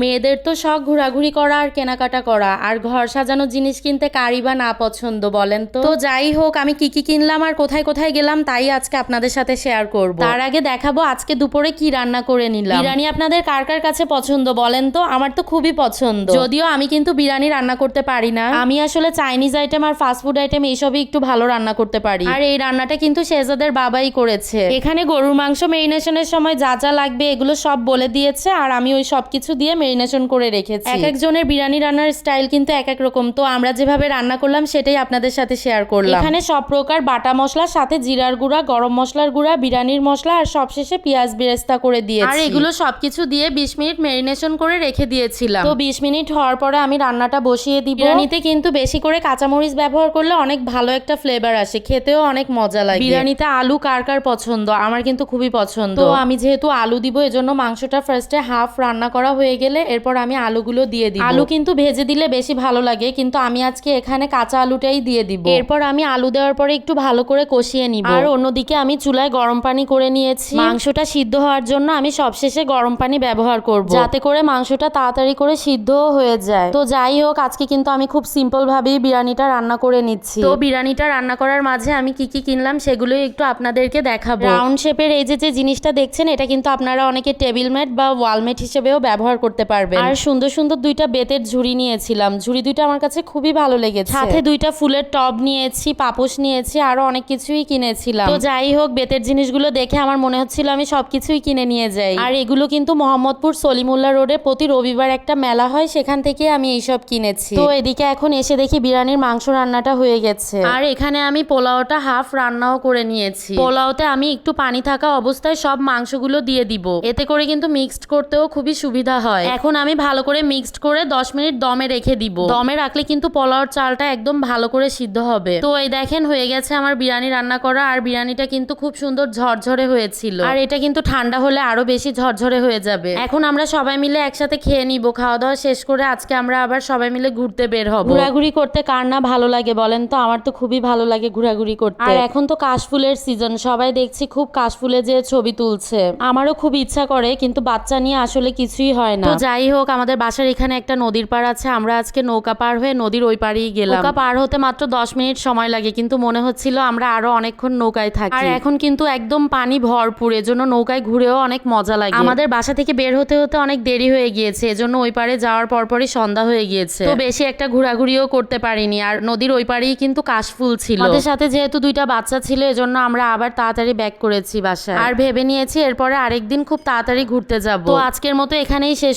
মেয়েদের তো শখ ঘোরাঘুরি করা আর কেনাকাটা করা। আর ঘর সাজানোর জিনিস কিনতে কারি বা না পছন্দ বলেন তো? যাই হোক, আমি কি কি কিনলাম আর কোথায় কোথায় গেলাম তাই আজকে আপনাদের সাথে শেয়ার করব। তার আগে দেখাবো আজকে দুপুরে কি রান্না করে নিলাম। বিরিয়ানি আপনাদের কার কার কাছে পছন্দ বলেন তো? আমার তো খুবই পছন্দ। যদিও আমি কিন্তু বিরিয়ানি রান্না করতে পারি না। আমি আসলে চাইনিজ আইটেম আর ফাস্টফুড আইটেম এইসবই একটু ভালো রান্না করতে পারি। আর এই রান্নাটা কিন্তু শেহজাদের বাবাই করেছে। এখানে গরুর মাংস মেরিনেশনের সময় যা যা লাগবে এগুলো সব বলে দিয়েছে। আর আমি ওই সব কিছু দিয়ে মেরিনেশন করে রেখেছি। এক একজনের বিরিয়ানি রান্নার স্টাইল কিন্তু এক এক রকম। তো আমরা যেভাবে রান্না করলাম সেটাই আপনাদের সাথে শেয়ার করলাম। এখানে সব প্রকার বাটা মশলার সাথে জিরার গুঁড়া গরম মশলার গুঁড়া বিরিয়ানির মশলা আর সবশেষে পেঁয়াজ বেরেস্তা করে দিয়েছি। আর এগুলো সবকিছু দিয়ে বিশ মিনিট মেরিনেশন করে রেখে দিয়েছিলাম। তো বিশ মিনিট হওয়ার পরে আমি রান্নাটা বসিয়ে দিব। বিরিয়ানিতে কিন্তু বেশি করে কাঁচামরিচ ব্যবহার করলে অনেক ভালো একটা ফ্লেভার আসে খেতেও অনেক মজা লাগে। বিরিয়ানিতে আলু কার কার পছন্দ? আমার কিন্তু খুবই পছন্দ। তো আমি যেহেতু আলু দিব এজন্য মাংসটা ফার্স্টে হাফ রান্না করা হয়ে গেলে এরপর আমি আলুগুলো দিয়ে দিই আলু কিন্তু ভেজে দিলে বেশি ভালো লাগে কিন্তু আমি আজকে এখানে কাঁচা আলুটাই দিয়ে দিব। এরপর আমি আলু দেওয়ার পরে একটু ভালো করে কষিয়ে নিব। আর অন্যদিকে আমি চুলায় গরম পানি করে নিয়েছি। মাংসটা সিদ্ধ হওয়ার জন্য আমি সবশেষে গরম পানি ব্যবহার করব। যাতে করে মাংসটা তাড়াতাড়ি করে সিদ্ধও হয়ে যায়। তো যাই হোক আজকে কিন্তু আমি খুব সিম্পল ভাবেই বিরিয়ানিটা রান্না করে নিচ্ছি। তো বিরিয়ানিটা রান্না করার মাঝে আমি কি কি কিনলাম সেগুলোই একটু আপনাদেরকে দেখাবো। রাউন্ড শেপের এই যে যে জিনিসটা দেখছেন এটা কিন্তু আপনারা অনেকে টেবিল ম্যাট বা ওয়ালমেট হিসেবেও ব্যবহার করতে পারবেন। আর সুন্দর সুন্দর দুইটা বেতের ঝুড়ি নিয়েছিলাম। ঝুড়ি দুইটা আমার কাছে খুবই ভালো লেগেছে। সাথে দুইটা ফুলের টব নিয়েছি পাপোশ নিয়েছি আরও অনেক কিছুই কিনেছিলাম। তো যাই হোক বেতের জিনিসগুলো দেখে আমার মনে হচ্ছিল আমি সবকিছুই কিনে নিয়ে যাই। আর এগুলো কিন্তু মোহাম্মদপুর সলিমুল্লাহ রোডে প্রতি রবিবার একটা মেলা হয় সেখান থেকে আমি এইসব কিনেছি। তো এদিকে এখন এসে দেখি বিরিয়ানির মাংস রান্নাটা হয়ে গেছে। আর এখানে আমি পোলাওটা হাফ রান্নাও করে নিয়েছি। পোলাওতে আমি একটু পানি থাকা অবস্থায় সব মাংসগুলো দিয়ে দিব। এতে করে কিন্তু মিক্সড করতেও খুবই সুবিধা হয়। এখন আমি ভালো করে মিক্সড করে দশ মিনিট দমে রেখে দিব। দমে রাখলে কিন্তু পোলাওর চালটা একদম ভালো করে সিদ্ধ হবে। তো এই দেখেন হয়ে গেছে আমার বিরিয়ানি রান্না করা আর বিরিয়ানিটা কিন্তু খুব সুন্দর ঝরঝরে হয়েছিল। আর এটা কিন্তু ঠান্ডা হলে আরও বেশি ঝরঝরে হয়ে যাবে। এখন আমরা সবাই মিলে একসাথে খেয়ে নিব। খাওয়া দাওয়া শেষ করে আজকে আমরা আবার সবাই মিলে ঘুরতে বের হব। ঘোরাঘুরি করতে কার না ভালো লাগে বলেন তো? আমার তো খুবই ভালো লাগে ঘোরাঘুরি করতে। আর এখন তো কাশফুলের সিজন সবাই দেখছি খুব কাশফুলে যে ছবি তুলছে। আমারও খুব ইচ্ছা করে কিন্তু বাচ্চা নিয়ে আসলে কিছুই হয় না। তো যাই হোক আমাদের বাসার এখানে একটা নদীর পার আছে। আমরা আজকে নৌকা পার হয়ে নদীর ওই পাড়েই গেলাম। নৌকা পার হতে মাত্র দশ মিনিট সময় লাগে কিন্তু মনে হচ্ছিল আমরা আরও অনেকক্ষণ নৌকায় থাকি। আর এখন কিন্তু একদম পানি ভরপুর এজন্য নৌকায় ঘুরেও অনেক মজা লাগে। আমাদের বাসা থেকে বের হতে হতে অনেক দেরি হয়ে গিয়েছে এজন্য ওই পারে যাওয়ার পরপরই সন্ধ্যা হয়ে গিয়েছে। তো বেশি একটা ঘোরাঘুরিও করতে পারিনি আর নদীর ওই পারেই কিন্তু কাশফুল ছিল। আমাদের সাথে যেহেতু দুইটা বাচ্চা ছিল এজন্য আমরা আবার তাড়াতাড়ি ব্যাক করেছি বাসায়। আর ভেবে নিয়েছি এরপরে আরেকদিন খুব তাড়াতাড়ি ঘুরতে যাব। তো আজকের মতো এখানেই শেষ